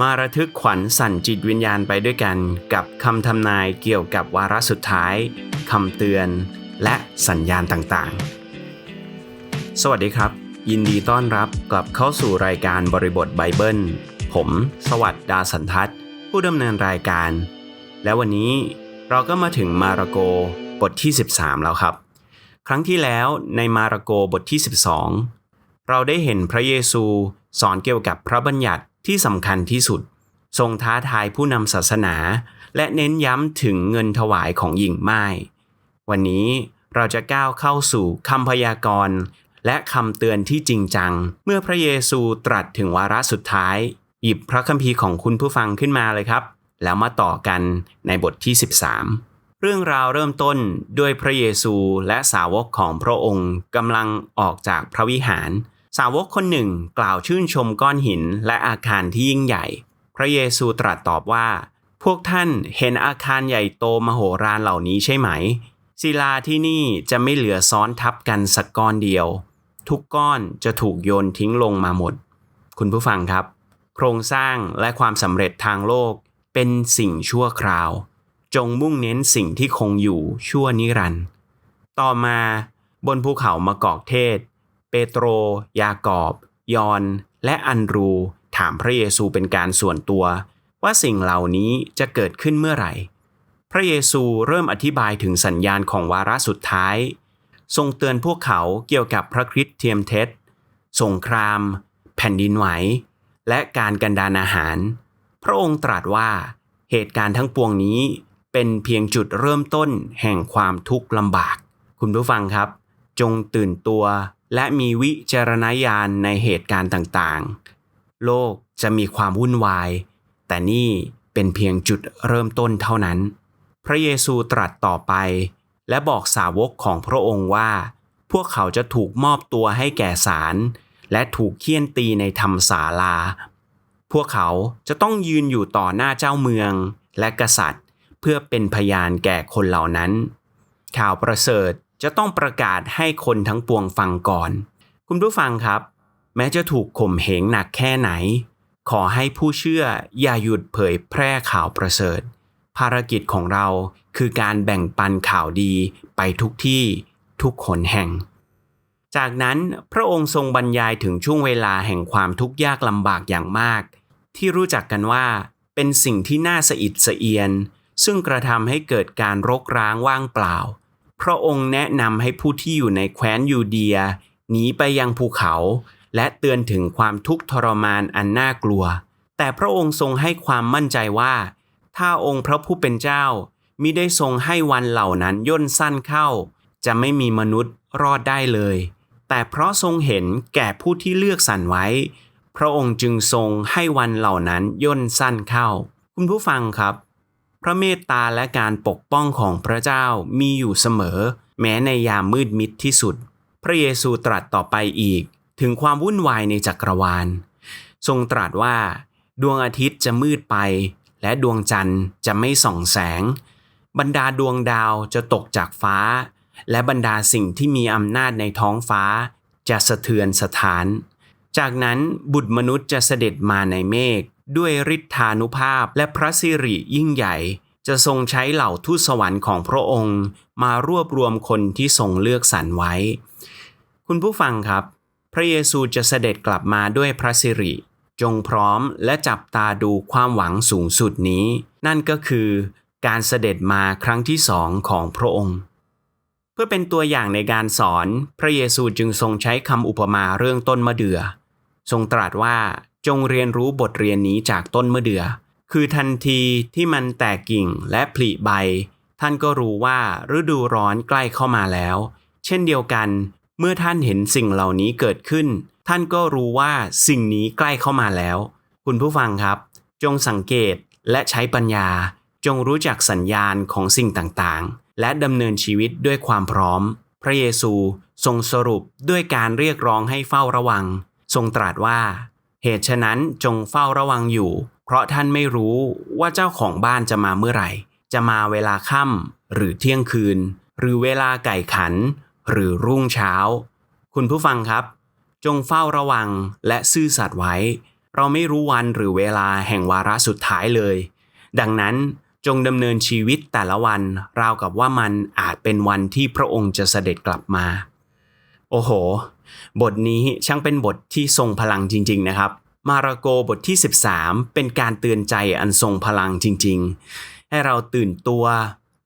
มาระทึกขวัญสั่นจิตวิญญาณไปด้วยกัน กับคำทำนายเกี่ยวกับวาระสุดท้ายคำเตือนและสัญญาณต่างๆ สวัสดีครับ ยินดีต้อนรับกลับเข้าสู่รายการบริบทไบเบิล ผม สวัสดดาสันทัศน์ผู้ดำเนินรายการ และวันนี้เราก็มาถึงมาระโกบทที่ 13 แล้วครับ ครั้งที่แล้วในมาระโกบทที่ 12 เราได้เห็นพระเยซูสอนเกี่ยวกับพระบัญญัติ ที่สำคัญที่สุด ทรงท้าทายผู้นำศาสนา และเน้นย้ำถึงเงินถวายของหญิงไม้ วันนี้เราจะก้าวเข้าสู่คำพยากรณ์และคำเตือนที่จริงจัง เมื่อพระเยซูตรัสถึงวาระสุดท้าย หยิบพระคัมภีร์ของคุณผู้ฟังขึ้นมาเลยครับ แล้วมาต่อกันในบทที่ 13 เรื่องราวเริ่มต้นด้วยพระเยซูและสาวกของพระองค์กำลังออกจากพระวิหาร สาวกคนหนึ่งกล่าวชื่นชมก้อนหินและอาคารที่ยิ่งใหญ่ พระเยซูตรัสตอบว่า พวกท่านเห็นอาคารใหญ่โตมโหฬารเหล่านี้ใช่ไหม ศิลาที่นี่จะไม่เหลือซ้อนทับกันสักก้อนเดียว ทุกก้อนจะถูกโยนทิ้งลงมาหมด คุณผู้ฟังครับ โครงสร้างและความสำเร็จทางโลกเป็นสิ่งชั่วคราว จงมุ่งเน้นสิ่งที่คงอยู่ชั่วนิรันดร์ต่อมาบนภูเขามะกอกเทศ ปโตร ยากอบ ยอน และอันรู ถามพระเยซูเป็นการส่วนตัว ว่าสิ่งเหล่านี้จะเกิดขึ้นเมื่อไหร่ พระเยซูเริ่มอธิบายถึงสัญญาณของวาระสุดท้าย ทรงเตือนพวกเขาเกี่ยวกับพระคริสต์เทียมเท็จสงคราม แผ่นดินไหว และการกันดานอาหาร พระองค์ตรัสว่า เหตุการณ์ทั้งปวงนี้เป็นเพียงจุดเริ่มต้นแห่งความทุกข์ลำบาก คุณผู้ฟังครับ จงตื่นตัว และมีวิจารณญาณในเหตุการณ์ต่างๆ โลกจะมีความวุ่นวาย แต่นี่เป็นเพียงจุดเริ่มต้นเท่านั้น พระเยซูตรัสต่อไป และบอกสาวกของพระองค์ว่า พวกเขาจะถูกมอบตัวให้แก่ศาลและถูกเคี่ยนตีในธรรมศาลา พวกเขาจะต้องยืนอยู่ต่อหน้าเจ้าเมืองและกษัตริย์ เพื่อเป็นพยานแก่คนเหล่านั้น ข่าวประเสริฐ จะต้องประกาศให้คนทั้งปวงฟังก่อน คุณผู้ฟังครับ แม้จะถูกข่มเหงหนักแค่ไหน ขอให้ผู้เชื่ออย่าหยุดเผยแพร่ข่าวประเสริฐ ภารกิจของเราคือการแบ่งปันข่าวดีไปทุกที่ทุกคนแห่ง จากนั้นพระองค์ทรงบรรยายถึงช่วงเวลาแห่งความทุกข์ยากลำบากอย่างมาก ที่รู้จักกันว่าเป็นสิ่งที่น่าสะอิดสะเอียน ซึ่งกระทำให้เกิดการรกร้างว่างเปล่า พระองค์แนะนำให้ผู้ที่อยู่ในแคว้นยูเดียหนีไปยังภูเขา และเตือนถึงความทุกข์ทรมานอันน่ากลัว แต่พระองค์ทรงให้ความมั่นใจว่า ถ้าองค์พระผู้เป็นเจ้ามิได้ทรงให้วันเหล่านั้นย่นสั้นเข้า จะไม่มีมนุษย์รอดได้เลย แต่เพราะทรงเห็นแก่ผู้ที่เลือกสรรไว้ พระองค์จึงทรงให้วันเหล่านั้นย่นสั้นเข้า คุณผู้ฟังครับ พระเมตตาและการปกป้องของพระเจ้ามีอยู่เสมอ แม้ในยามมืดมิดที่สุด พระเยซูตรัสต่อไปอีก ถึงความวุ่นวายในจักรวาล ทรงตรัสว่า ดวงอาทิตย์จะมืดไป และดวงจันทร์จะไม่ส่องแสง บรรดาดวงดาวจะตกจากฟ้า และบรรดาสิ่งที่มีอำนาจในท้องฟ้า จะสะเทือนสถาน จากนั้นบุตรมนุษย์จะเสด็จมาในเมฆ ด้วยฤทธานุภาพและพระสิริยิ่งใหญ่ จะทรงใช้เหล่าทูตสวรรค์ของพระองค์ มารวบรวมคนที่ทรงเลือกสรรไว้ คุณผู้ฟังครับ พระเยซูจะเสด็จกลับมาด้วยพระสิริ จงพร้อมและจับตาดูความหวังสูงสุดนี้ นั่นก็คือการเสด็จมาครั้งที่สองของพระองค์ เพื่อเป็นตัวอย่างในการสอน พระเยซูจึงทรงใช้คำอุปมาเรื่องต้นมะเดื่อทรงตรัสว่า จงเรียนรู้บทเรียนนี้จากต้นมะเดื่อ คือทันทีที่มันแตกกิ่งและผลิใบ ท่านก็รู้ว่าฤดูร้อนใกล้เข้ามาแล้ว เช่นเดียวกัน เมื่อท่านเห็นสิ่งเหล่านี้เกิดขึ้น ท่านก็รู้ว่าสิ่งนี้ใกล้เข้ามาแล้ว คุณผู้ฟังครับ จงสังเกตและใช้ปัญญา จงรู้จักสัญญาณของสิ่งต่างๆ และดำเนินชีวิตด้วยความพร้อม พระเยซูทรงสรุปด้วยการเรียกร้องให้เฝ้าระวัง ทรงตรัสว่า เหตุฉะนั้นจงเฝ้าระวังอยู่ เพราะท่านไม่รู้ว่าเจ้าของบ้านจะมาเมื่อไหร่ จะมาเวลาค่ำหรือเที่ยงคืน หรือเวลาไก่ขัน หรือรุ่งเช้า คุณผู้ฟังครับ จงเฝ้าระวังและซื่อสัตย์ไว้ เราไม่รู้วันหรือเวลาแห่งวาระสุดท้ายเลย ดังนั้นจงดำเนินชีวิตแต่ละวัน ราวกับว่ามันอาจเป็นวันที่พระองค์จะเสด็จกลับมา โอ้โห บทนี้ช่างเป็นบทที่ทรงพลังจริง ๆ นะครับ มาระโกบทที่ 13 เป็นการเตือนใจอันทรงพลังจริง ๆ ให้เราตื่นตัว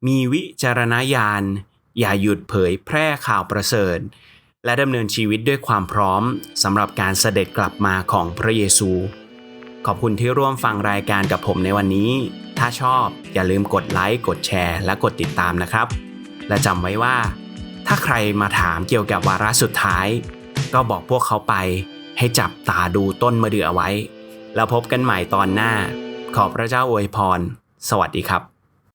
มีวิจารณญาณ อย่าหยุดเผยแพร่ข่าวประเสริฐ และดำเนินชีวิตด้วยความพร้อมสำหรับการเสด็จกลับมาของพระเยซู ขอบคุณที่ร่วมฟังรายการกับผมในวันนี้ ถ้าชอบอย่าลืมกดไลค์ กดแชร์ และกดติดตามนะครับ และจำไว้ว่า ถ้าใครมาถามเกี่ยวกับวาระสุดท้าย ก็บอกพวกเขาไปให้จับตาดูต้นมะเดื่อไว้ แล้วพบกันใหม่ตอนหน้า ขอพระเจ้าอวยพร สวัสดีครับ